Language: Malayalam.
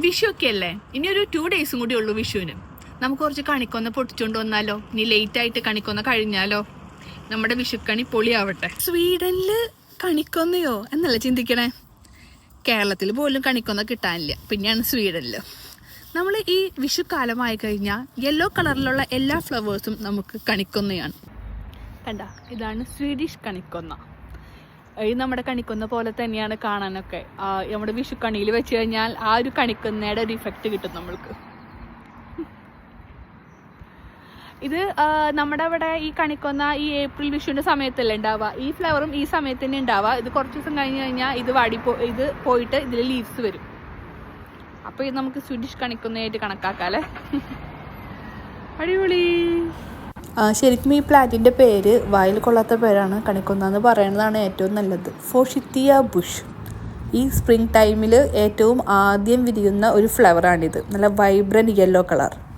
വിഷു ഒക്കെ അല്ലേ ഇനി ഒരു ടു ഡേയ്സും കൂടി ഉള്ളൂ വിഷുവിന്. നമുക്ക് കുറച്ച് കണിക്കൊന്ന പൊട്ടിച്ചുകൊണ്ട് വന്നാലോ? ഇനി ലേറ്റ് ആയിട്ട് കണിക്കൊന്ന കഴിഞ്ഞാലോ? നമ്മുടെ വിഷുക്കണി പൊളിയാവട്ടെ. സ്വീഡനിൽ കണിക്കൊന്നയോ? എന്നല്ല ചിന്തിക്കണേ? കേരളത്തിൽ പോലും കണിക്കൊന്ന കിട്ടാനില്ല. പിന്നെയാണ് സ്വീഡനിൽ. നമ്മൾ ഈ വിഷുക്കാലമായി കഴിഞ്ഞാൽ യെല്ലോ കളറിലുള്ള എല്ലാ ഫ്ലവേഴ്സും നമുക്ക് കണിക്കൊന്നയാണ്. കണ്ട? ഇതാണ് സ്വീഡിഷ് കണിക്കൊന്ന. ഈ നമ്മുടെ കണിക്കുന്ന പോലെ തന്നെയാണ് കാണാനൊക്കെ. നമ്മുടെ വിഷു കണിയിൽ വെച്ച് കഴിഞ്ഞാൽ ആ ഒരു കണിക്കുന്നയുടെ ഒരു ഇഫക്റ്റ് കിട്ടും നമ്മൾക്ക്. ഇത് നമ്മുടെ അവിടെ ഈ കണിക്കൊന്ന ഈ ഏപ്രിൽ വിഷുവിന്റെ സമയത്തല്ലേ ഉണ്ടാവുക? ഈ ഫ്ലവറും ഈ സമയത്ത് തന്നെ ഉണ്ടാവുക. ഇത് കുറച്ച് ദിവസം കഴിഞ്ഞ് കഴിഞ്ഞാൽ ഇത് വാടി പോ ഇത് പോയിട്ട് ഇതിൽ ലീവ്സ് വരും. അപ്പോൾ ഇത് നമുക്ക് സ്വീഡിഷ് കണക്കാക്കാം അല്ലേ? അടിപൊളി. ശരിക്കും ഈ പ്ലാന്റിന്റെ പേര് വായിൽ കൊള്ളാത്ത പേരാണ് കണിക്കൊന്ന എന്ന് പറയുന്നതാണ് ഏറ്റവും നല്ലത്. ഫോഷിത്തിയ ബുഷ്. ഈ സ്പ്രിംഗ് ടൈമിൽ ഏറ്റവും ആദ്യം വിരിയുന്ന ഒരു ഫ്ലവറാണിത്. നല്ല വൈബ്രന്റ് യെല്ലോ കളർ.